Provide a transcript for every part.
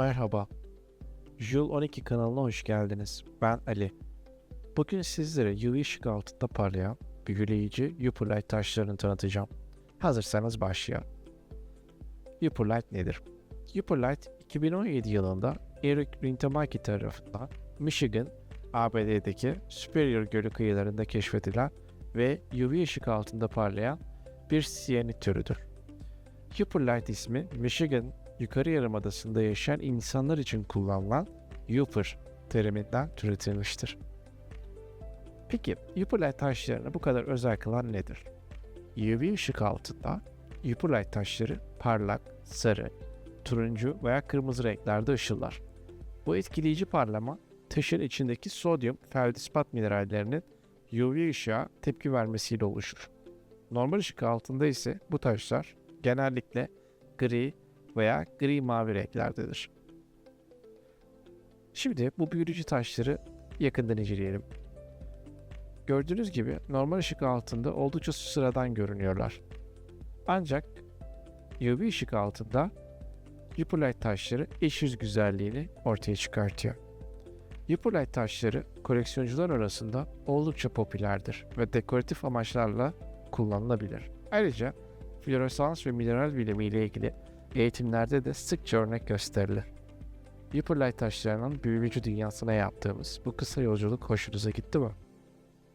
Merhaba. Jul 12 kanalına hoş geldiniz. Ben Ali. Bugün sizlere UV ışık altında parlayan büyüleyici Upperlight taşlarını tanıtacağım. Hazırsanız başlayalım. Upperlight nedir? Upperlight 2017 yılında Eric Rintamaki tarafından Michigan, ABD'deki Superior Gölü kıyılarında keşfedilen ve UV ışık altında parlayan bir siyanit türüdür. Upperlight ismi Michigan yukarı yarımadasında yaşayan insanlar için kullanılan Upper teriminden türetilmiştir. Peki Upperlight taşlarını bu kadar özel kılan nedir? UV ışık altında Upperlight taşları parlak, sarı, turuncu veya kırmızı renklerde ışıllar. Bu etkileyici parlama taşın içindeki sodyum feldispat minerallerinin UV ışığa tepki vermesiyle oluşur. Normal ışık altında ise bu taşlar genellikle gri veya gri mavi renklerdedir. Şimdi bu büyüleyici taşları yakından inceleyelim. Gördüğünüz gibi normal ışık altında oldukça sıradan görünüyorlar. Ancak UV ışık altında Upperlight taşları eş yüz güzelliğini ortaya çıkartıyor. Upperlight taşları koleksiyoncular arasında oldukça popülerdir ve dekoratif amaçlarla kullanılabilir. Ayrıca floresans ve mineral bilimi ile ilgili eğitimlerde de sıkça örnek gösterilir. Upperlight taşlarının büyüleyici dünyasına yaptığımız bu kısa yolculuk hoşunuza gitti mi?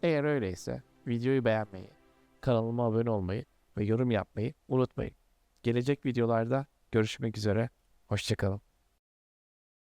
Eğer öyleyse videoyu beğenmeyi, kanalıma abone olmayı ve yorum yapmayı unutmayın. Gelecek videolarda görüşmek üzere, hoşçakalın.